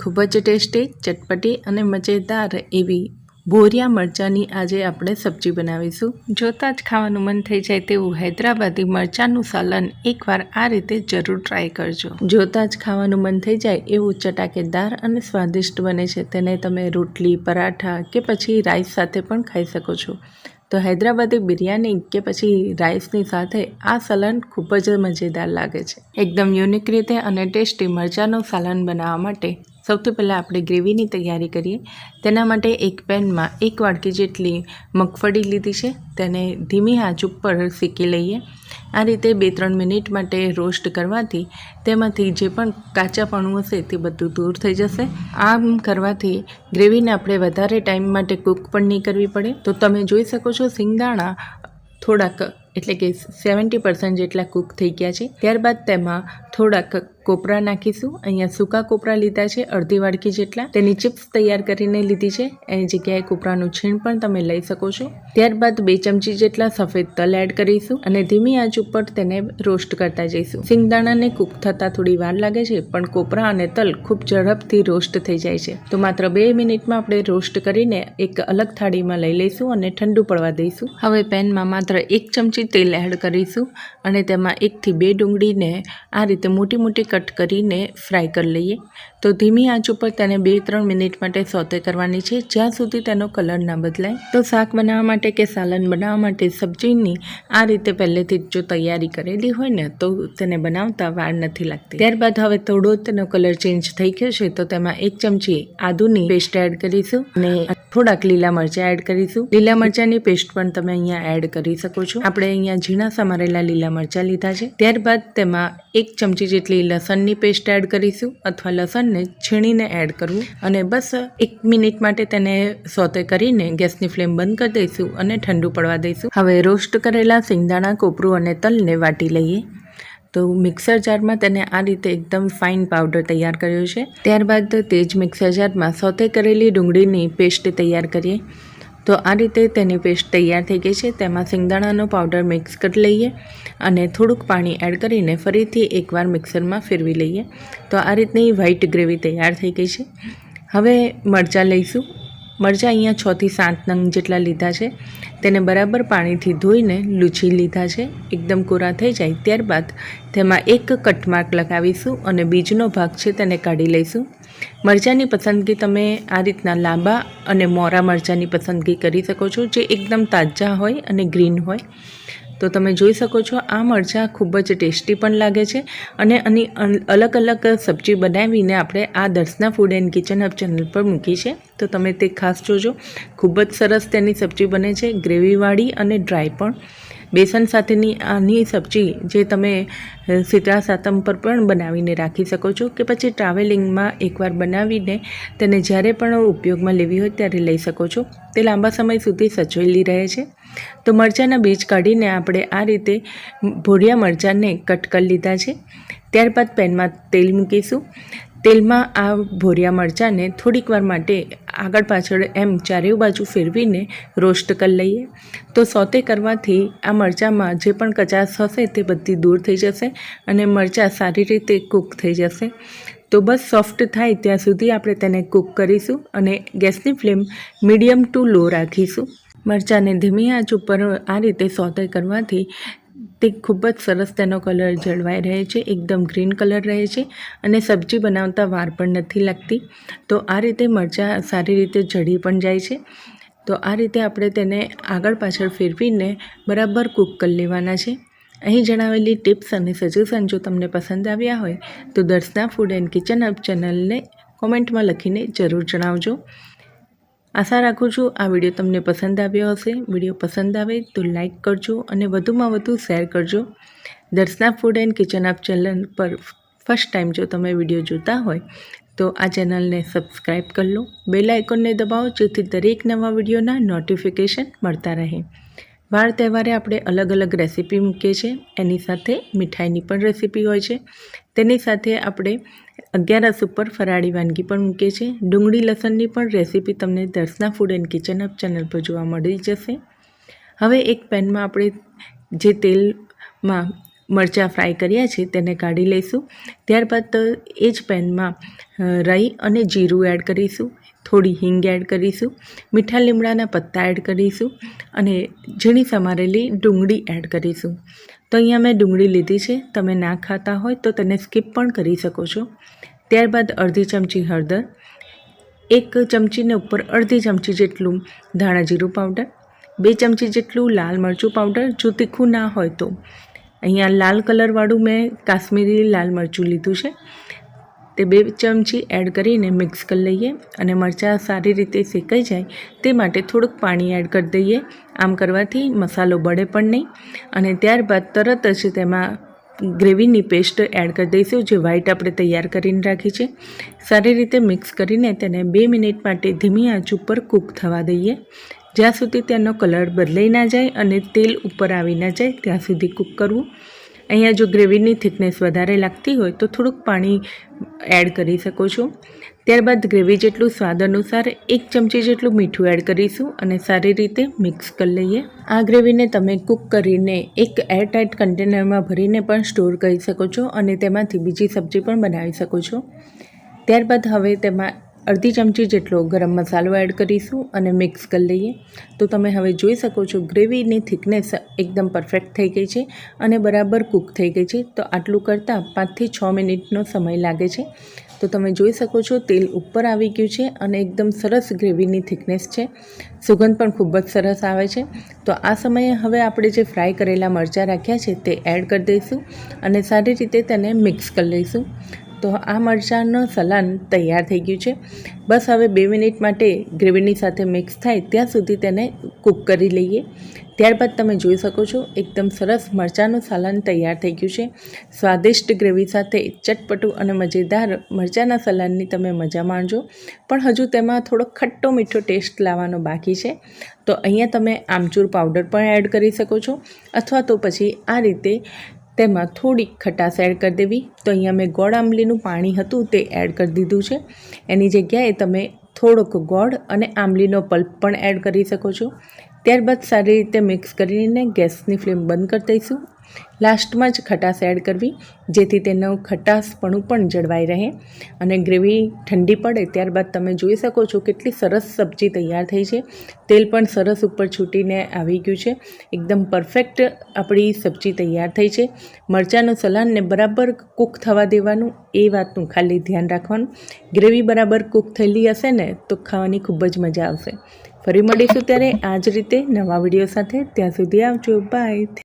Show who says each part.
Speaker 1: ખૂબ જ ટેસ્ટી, ચટપટી અને મજેદાર એવી બોરિયા મરચાંની આજે આપણે સબ્જી બનાવીશું. જોતાં જ ખાવાનું મન થઈ જાય તેવું હૈદરાબાદી મરચાંનું સાલન એકવાર આ રીતે જરૂર ટ્રાય કરજો. જોતાં જ ખાવાનું મન થઈ જાય એવું ચટાકેદાર અને સ્વાદિષ્ટ બને છે. તેને તમે રોટલી, પરાઠા કે પછી રાઈસ સાથે પણ ખાઈ શકો છો. તો હૈદરાબાદી બિરયાની કે પછી રાઈસની સાથે આ સલાડ ખૂબ જ મજેદાર લાગે છે. એકદમ યુનિક રીતે અને ટેસ્ટી મરચાંનું સાલન બનાવવા માટે સૌથી પહેલાં આપણે ગ્રેવીની તૈયારી કરીએ. તેના માટે એક પેનમાં એક વાડકી જેટલી મગફળી લીધી છે. તેને ધીમી આંચ ઉપર શેકી લઈએ. આ રીતે બે ત્રણ મિનિટ માટે રોસ્ટ કરવાથી તેમાંથી જે પણ કાચાપણું હશે તે બધું દૂર થઈ જશે. આમ કરવાથી ગ્રેવીને આપણે વધારે ટાઈમ માટે કૂક પણ નહીં કરવી પડે. તો તમે જોઈ શકો છો સિંગદાણા થોડાક, એટલે કે સેવન્ટી પર્સન્ટ જેટલા કૂક થઈ ગયા છે. ત્યારબાદ તેમાં થોડાક કોપરા નાખીશું. અહીંયા સૂકા કોપરા લીધા છે, અડધી વાડકી જેટલા. તેની ચિપ્સ તૈયાર કરીને લીધી છે. એની જગ્યાએ કોપરાનું છીણ પણ તમે લઈ શકો છો. ત્યારબાદ બે ચમચી જેટલા સફેદ તલ એડ કરીશું અને ધીમી આંચ ઉપર તેને રોસ્ટ કરતા જઈશું. સિંગદાણાને કૂક થતાં થોડી વાર લાગે છે, પણ કોપરા અને તલ ખૂબ ઝડપથી રોસ્ટ થઈ જાય છે. તો માત્ર બે મિનિટમાં આપણે રોસ્ટ કરીને એક અલગ થાળીમાં લઈ લઈશું અને ઠંડુ પડવા દઈશું. હવે પેનમાં માત્ર એક ચમચી તેલ એડ કરીશું અને તેમાં એકથી બે ડુંગળીને આ રીતે મોટી મોટી કટ કરીને ફ્રાય કરી લઈએ. તો ધીમી આંચ ઉપર તેને બે ત્રણ મિનિટ માટે સોતે કરવાની છે. જ્યાં સુધી તેનો કલર ના બદલાય. તો શાક બનાવવા માટે કે સાલન બનાવવા માટે સબ્જીની આ રીતે પહેલેથી જ જો તૈયારી કરેલી હોય ને, તો તેને બનાવતા વાર નથી લાગતી. ત્યારબાદ હવે થોડો તેનો કલર ચેન્જ થઈ ગયો છે, તો તેમાં એક ચમચી આદુની પેસ્ટ એડ કરીશું. અને થોડાક લીલા મરચાં એડ કરીશું. લીલા મરચાંની પેસ્ટ પણ તમે અહીંયા એડ કરી શકો છો. આપણે અહીંયા ઝીણા સમારેલા લીલા મરચાં લીધા છે. ત્યારબાદ તેમાં એક ચમચી જેટલી લસણની પેસ્ટ એડ કરીશું અથવા લસણને છીણીને એડ કરવું. અને બસ એક મિનિટ માટે તેને સોતે કરીને ગેસની ફ્લેમ બંધ કરી દઈશું અને ઠંડુ પડવા દઈશું. હવે રોસ્ટ કરેલા સિંગદાણા, કોપરું અને તલને વાટી લઈએ. તો મિક્સર જારમાં તેને આ રીતે એકદમ ફાઇન પાવડર તૈયાર કર્યો છે. ત્યારબાદ તે જ મિક્સર જારમાં સોતે કરેલી ડુંગળીની પેસ્ટ તૈયાર કરીએ. તો આ રીતે તેની પેસ્ટ તૈયાર થઈ ગઈ છે. તેમાં સિંગદાણાનો પાવડર મિક્સ કરી લઈએ અને થોડુંક પાણી એડ કરીને ફરીથી એકવાર મિક્સરમાં ફેરવી લઈએ. તો આ રીતની વ્હાઈટ ગ્રેવી તૈયાર થઈ ગઈ છે. હવે મરચાં લઈશું. મરચાં અહીંયા છથી સાત નંગ જેટલા લીધા છે. તેને બરાબર પાણીથી ધોઈને લૂછી લીધા છે. એકદમ કોરા થઈ જાય ત્યારબાદ તેમાં એક કટમાર્ક લગાવીશું અને બીજનો ભાગ છે તેને કાઢી લઈશું. મરચાંની પસંદગી તમે આ રીતના લાંબા અને મોરા મરચાંની પસંદગી કરી શકો છો, જે એકદમ તાજા હોય અને ગ્રીન હોય. તો તમે જોઈ શકો છો, આ મરચાં ખૂબ જ ટેસ્ટી પણ લાગે છે અને આની અલગ અલગ સબ્જી બનાવીને આપણે આ Darshana food and kitchen hub channel પર મૂકી છે. તો તમે તે ખાસ જોજો. ખૂબ જ સરસ તેની સબ્જી બને છે, ગ્રેવીવાળી અને ડ્રાય પણ. બેસન સાથેની આની સબ્જી જે તમે શીતળા સાતમ પર પણ બનાવીને રાખી શકો છો કે પછી ટ્રાવેલિંગમાં એકવાર બનાવીને તેને જ્યારે પણ ઉપયોગમાં લેવી હોય ત્યારે લઈ શકો છો. તે લાંબા સમય સુધી સચવેલી રહે છે. તો મરચાંના બીજ કાઢીને આપણે આ રીતે ભોરિયા મરચાંને કટ કરી લીધા છે. ત્યારબાદ પેનમાં તેલ મૂકીશું. તેલમાં આ ભોરિયા મરચાંને થોડીક વાર માટે આગળ પાછળ એમ ચારેય બાજુ ફેરવીને રોસ્ટ કરી લઈએ. તો સોતે કરવાથી આ મરચાંમાં જે પણ કચાશ હશે તે બધી દૂર થઈ જશે અને મરચાં સારી રીતે કૂક થઈ જશે. તો બસ સોફ્ટ થાય ત્યાં સુધી આપણે તેને કૂક કરીશું અને ગેસની ફ્લેમ મીડિયમ ટુ લો રાખીશું. મરચાંને ધીમી આંચ ઉપર આ રીતે સોતે કરવાથી તે ખૂબ જ સરસ તેનો કલર જળવાઈ રહે છે, એકદમ ગ્રીન કલર રહે છે અને સબ્જી બનાવતા વાર પણ નથી લાગતી. તો આ રીતે મરચાં સારી રીતે જળી પણ જાય છે. તો આ રીતે આપણે તેને આગળ પાછળ ફેરવીને બરાબર કૂક કરી લેવાના છે. અહીં જણાવેલી ટિપ્સ અને સજેશન જો તમને પસંદ આવ્યા હોય તો Darshana food and kitchen hub ચેનલને કોમેન્ટમાં લખીને જરૂર જણાવજો. આશા રાખું છું આ વીડિયો તમને પસંદ આવ્યો હશે. વીડિયો પસંદ આવે તો લાઇક કરજો અને વધુમાં વધુ શેર કરજો. Darshana food and kitchen hub channel પર ફર્સ્ટ ટાઈમ જો તમે વીડિયો જોતા હોય તો આ ચેનલને સબસ્ક્રાઈબ કરી લો. બેલ આઇકોનને દબાવો જેથી દરેક નવા વિડીયોના નોટિફિકેશન મળતા રહે. વાર તહેવારે આપણે અલગ અલગ રેસીપી મૂકીએ છીએ. એની સાથે મીઠાઈની પણ રેસીપી હોય છે. તેની સાથે આપણે અગિયારસ ઉપર ફરાળી વાનગી પણ મૂકીએ છીએ. ડુંગળી લસણની પણ રેસીપી તમને Darshana food and kitchen hub channel પર જોવા મળી જશે. હવે એક પેનમાં આપણે જે તેલમાં મરચાં ફ્રાય કર્યા છે તેને કાઢી લઈશું. ત્યારબાદ એ જ પેનમાં રાઈ અને જીરું એડ કરીશું. થોડી હિંગ એડ કરીશું. મીઠા લીમડાના પત્તા એડ કરીશું. અને ઝીણી સમારેલી ડુંગળી એડ કરીશું. તો અહીંયા મેં ડુંગળી લીધી છે. તમે ના ખાતા હોય તો તેને સ્કીપ પણ કરી શકો છો. ત્યારબાદ અડધી ચમચી હળદર, એક ચમચીને ઉપર અડધી ચમચી જેટલું ધાણા જીરું પાવડર બે ચમચી જેટલું લાલ મરચું પાવડર જો તીખું ના હોય તો. અહીંયા લાલ કલરવાળું મેં કાશ્મીરી લાલ મરચું લીધું છે. તે બે ચમચી એડ કરીને મિક્સ કરી લઈએ અને મરચાં સારી રીતે શેકાઈ જાય તે માટે થોડુંક પાણી એડ કરી દઈએ. આમ કરવાથી મસાલો બળે પણ નહીં. અને ત્યારબાદ તરત જ તેમાં ગ્રેવીની પેસ્ટ એડ કરી દઈશું જે વ્હાઈટ આપણે તૈયાર કરીને રાખી છે. સારી રીતે મિક્સ કરીને તેને બે મિનિટ માટે ધીમી આંચ ઉપર કૂક થવા દઈએ. જ્યાં સુધી તેનો કલર બદલાઈ ના જાય અને તેલ ઉપર આવી ના જાય, ત્યાં સુધી કૂક કરવું. અહીંયા જો ગ્રેવીની થિકનેસ વધારે લાગતી હોય તો થોડુંક પાણી એડ કરી શકો છો. ત્યારબાદ ગ્રેવી જેટલું સ્વાદ અનુસાર એક ચમચી જેટલું મીઠું એડ કરીશું અને સારી રીતે મિક્સ કરી લઈએ. આ ગ્રેવીને તમે કૂક કરીને એક એરટાઇટ કન્ટેનરમાં ભરીને પણ સ્ટોર કરી શકો છો અને તેમાંથી બીજી સબ્જી પણ બનાવી શકો છો. ત્યારબાદ હવે તેમાં અડધી ચમચી જેટલો ગરમ મસાલો એડ કરીશું અને મિક્સ કરી લઈએ. તો તમે હવે જોઈ શકો છો ગ્રેવીની થિકનેસ એકદમ પરફેક્ટ થઈ ગઈ છે અને બરાબર કૂક થઈ ગઈ છે. તો આટલું કરતાં પાંચથી છ મિનિટનો સમય લાગે છે. તો તમે જોઈ શકો છો તેલ ઉપર આવી ગયું છે અને એકદમ સરસ ગ્રેવીની થિકનેસ છે. સુગંધ પણ ખૂબ જ સરસ આવે છે. તો આ સમયે હવે આપણે જે ફ્રાય કરેલા મરચાં રાખ્યા છે તે એડ કરી દઈશું અને સારી રીતે તેને મિક્સ કરી લઈશું. તો આ મરચાંનું સલાડ તૈયાર થઈ ગયું છે. બસ હવે બે મિનિટ માટે ગ્રેવીની સાથે મિક્સ થાય ત્યાં સુધી તેને કૂક કરી લઈએ. ત્યારબાદ તમે જોઈ શકો છો, એકદમ સરસ મરચાંનું સલાન તૈયાર થઈ ગયું છે. સ્વાદિષ્ટ ગ્રેવી સાથે ચટપટું અને મજેદાર મરચાંના સલાડની તમે મજા માણજો. પણ હજુ તેમાં થોડો ખટ્ટો મીઠો ટેસ્ટ લાવવાનો બાકી છે. તો અહીંયા તમે આમચૂર પાવડર પણ એડ કરી શકો છો. અથવા તો પછી આ રીતે તેમાં થોડીક ખટાશ એડ કરી દેવી. તો અહીંયા મેં ગોળ આંબલીનું પાણી હતું તે એડ કરી દીધું છે. એની જગ્યાએ તમે થોડોક ગોળ અને આંબલીનો પલ્પ પણ એડ કરી શકો છો. ત્યારબાદ સારી રીતે મિક્સ કરીને ગેસની ફ્લેમ બંધ કરી દઈશું. લાસ્ટમાં જ ખટાશ એડ કરવી, જેથી તેનું ખટાશપણું પણ જળવાઈ રહે અને ગ્રેવી ઠંડી પડે ત્યારબાદ તમે જોઈ શકો છો કેટલી સરસ સબ્જી તૈયાર થઈ છે. તેલ પણ સરસ ઉપર છૂટીને આવી ગયું છે. એકદમ પરફેક્ટ આપણી સબ્જી તૈયાર થઈ છે. મરચાંનું સલાડને બરાબર કૂક થવા દેવાનું, એ વાતનું ખાલી ધ્યાન રાખવાનું. ગ્રેવી બરાબર કૂક થયેલી હશે ને, તો ખાવાની ખૂબ જ મજા આવશે. ફરી મળીશું ત્યારે આ જ રીતે નવા વીડિયો સાથે. ત્યાં સુધી આવજો. બાય.